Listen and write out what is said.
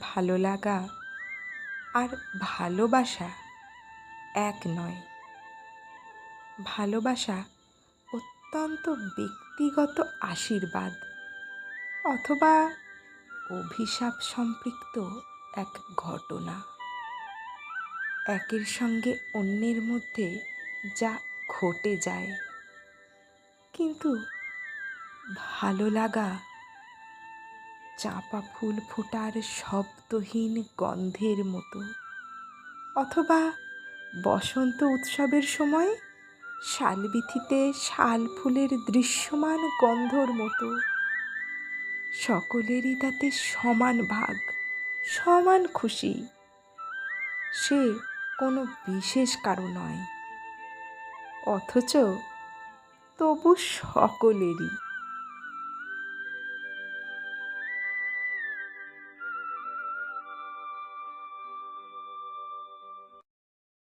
ভালো লাগা আর ভালোবাসা এক নয়। ভালোবাসা অত্যন্ত ব্যক্তিগত আশীর্বাদ অথবা অভিশাপ সম্পৃক্ত এক ঘটনা। একের সঙ্গে অন্যের মধ্যে যা ঘটে যায়। কিন্তু ভালো লাগা চাঁপা ফুল ফোটার শব্দহীন গন্ধের মতো। অথবা বসন্ত উৎসবের সময় শালবিথিতে শাল ফুলের দৃশ্যমান গন্ধর মতো। সকলেরই তাতে সমান ভাগ, সমান খুশি। সে কোনো বিশেষ কারও নয়। অথচ তবু সকলেরই।